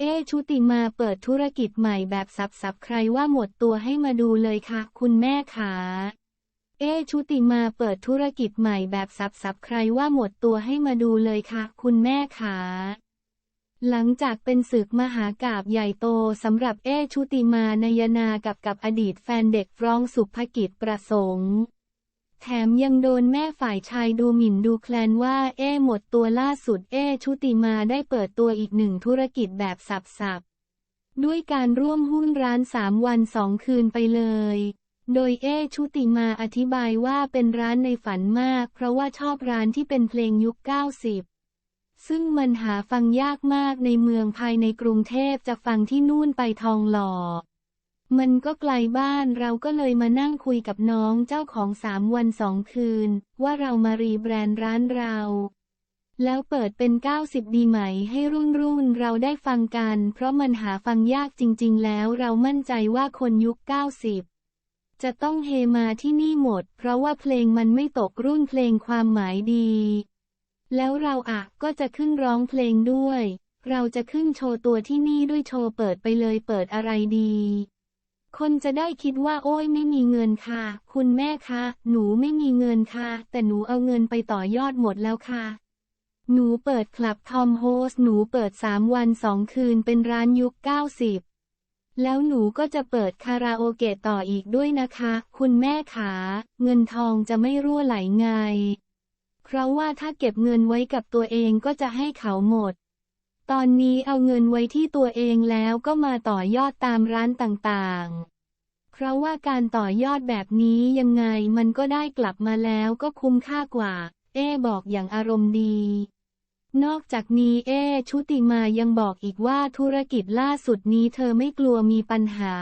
เอชุติมาเปิดธุรกิจใหม่แบบสับๆใครว่าหมดตัวให้มาดูเลยค่ะ คุณแม่ขาเอชุติมาเปิดธุรกิจใหม่แบบสับๆใครว่าหมดตัวให้มาดูเลยค่ะ คุณแม่ขาหลังจากเป็นศึกมหากาบใหญ่โตสำหรับเอชุติมานยนากับกับอดีตแฟนเด็กร้องสุภกิจประสงค์ แถมยังโดนแม่ฝ่ายชายดูหมิ่นดูแคลนว่า เอ้หมดตัวล่าสุดเอ้ชุติมาได้เปิดตัวอีกหนึ่งธุรกิจแบบสับๆ ด้วยการร่วมหุ้นร้านสามวันสองคืนไปเลย โดยเอ้ชุติมาอธิบายว่าเป็นร้านในฝันมาก เพราะว่าชอบร้านที่เป็นเพลงยุค 90ซึ่งมันหาฟังยากมากในเมืองภายในกรุงเทพจะฟังที่นู่นไปทองหล่อ มันก็ไกลบ้านเราก็เลยมานั่งคุยกับน้องเจ้าของสามวันสองคืน ว่าเรามารีแบรนด์ร้านเรา แล้วเปิดเป็น 90 ดีไหมให้รุ่นรุ่นเราได้ฟังกัน เพราะมันหาฟังยากจริง ๆ แล้วเรามั่นใจว่าคนยุค 90 จะต้องเฮมาที่นี่หมด เพราะว่าเพลงมันไม่ตกรุ่นเพลงความหมายดี แล้วเราอะก็จะขึ้นร้องเพลงด้วย เราจะขึ้นโชว์ตัวที่นี่ด้วยโชว์เปิดไปเลยเปิดอะไรดี คนจะได้คิดว่าโอ้ยไม่มีเงินค่ะ คุณแม่คะ หนูไม่มีเงินค่ะ แต่หนูเอาเงินไปต่อยอดหมดแล้วค่ะ หนูเปิดคลับทอมโฮสหนูเปิดสามวันสองคืนเป็นร้านยุค90แล้วหนูก็จะเปิดคาราโอเกะต่ออีกด้วยนะคะ คุณแม่ขาเงินทองจะไม่รั่วไหลไง เพราะว่าถ้าเก็บเงินไว้กับตัวเองก็จะให้เขาหมด ตอนนี้เอาเงินไว้ที่ตัวเองแล้วก็มาต่อยอดตามร้านต่างๆ เพราะว่าการต่อยอดแบบนี้ยังไงมันก็ได้กลับมาแล้วก็คุ้มค่ากว่า เอ้บอกอย่างอารมณ์ดี นอกจากนี้เอชุติมายังบอกอีกว่าธุรกิจล่าสุดนี้เธอไม่กลัวมีปัญหา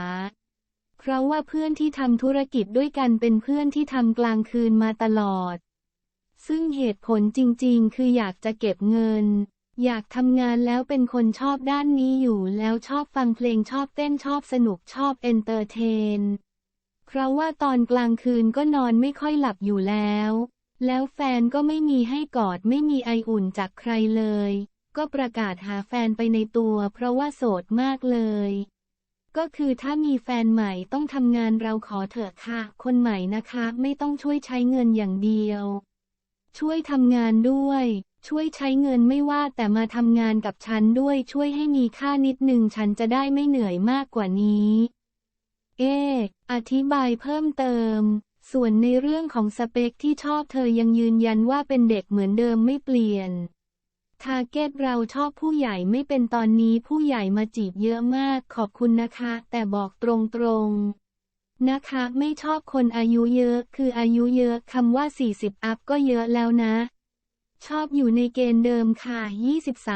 เพราะว่าเพื่อนที่ทำธุรกิจด้วยกันเป็นเพื่อนที่ทำกลางคืนมาตลอด ซึ่งเหตุผลจริงๆ คืออยากจะเก็บเงิน อยากทำงานแล้วเป็นคนชอบด้านนี้อยู่แล้วชอบฟังเพลงชอบเต้นชอบสนุกชอบเอนเตอร์เทน เพราะว่าตอนกลางคืนก็นอนไม่ค่อยหลับอยู่แล้ว แล้วแฟนก็ไม่มีให้กอดไม่มีไออุ่นจากใครเลย ก็ประกาศหาแฟนไปในตัวเพราะว่าโสดมากเลย ก็คือถ้ามีแฟนใหม่ต้องทำงานเราขอเถอะค่ะ คนใหม่นะคะ ไม่ต้องช่วยใช้เงินอย่างเดียว ช่วยทำงานด้วย ช่วยใช้เงินไม่ว่าแต่มาทำงานกับฉันด้วยช่วยให้มีค่านิดหนึ่งฉันจะได้ไม่เหนื่อยมากกว่านี้ เอ อธิบายเพิ่มเติม ส่วนในเรื่องของสเปคที่ชอบเธอยังยืนยันว่าเป็นเด็กเหมือนเดิมไม่เปลี่ยน ทาร์เก็ตเราชอบผู้ใหญ่ไม่เป็นตอนนี้ผู้ใหญ่มาจีบเยอะมากขอบคุณนะคะ แต่บอกตรงๆนะคะไม่ชอบคนอายุเยอะ คืออายุเยอะคำว่า 40 อัพก็เยอะแล้วนะ ชอบอยู่ในเกณฑ์เดิมค่ะ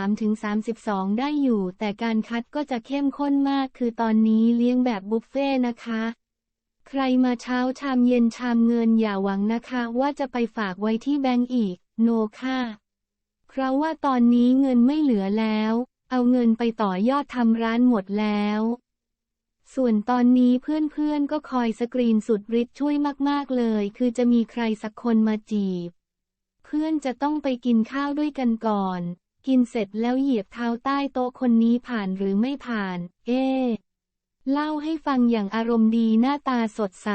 23-32 ได้อยู่ แต่การคัดก็จะเข้มข้นมาก คือตอนนี้เลี้ยงแบบบุฟเฟ่นะคะ ใครมาเช้าชามเย็นชามเงินอย่าหวังนะคะ ว่าจะไปฝากไว้ที่แบงก์อีก โนค่ะ เพราะว่าตอนนี้เงินไม่เหลือแล้ว เอาเงินไปต่อยอดทำร้านหมดแล้ว ส่วนตอนนี้เพื่อนๆก็คอยสกรีนสุดฤทธิ์ช่วยมากๆเลย คือจะมีใครสักคนมาจีบ พื่อนจะต้องไปกินข้าวด้วยกันก่อน กินเสร็จแล้วเหยียบเท้าใต้โต๊ะคนนี้ผ่านหรือไม่ผ่าน เอ๊ะเล่าให้ฟังอย่างอารมณ์ดีหน้าตาสดใส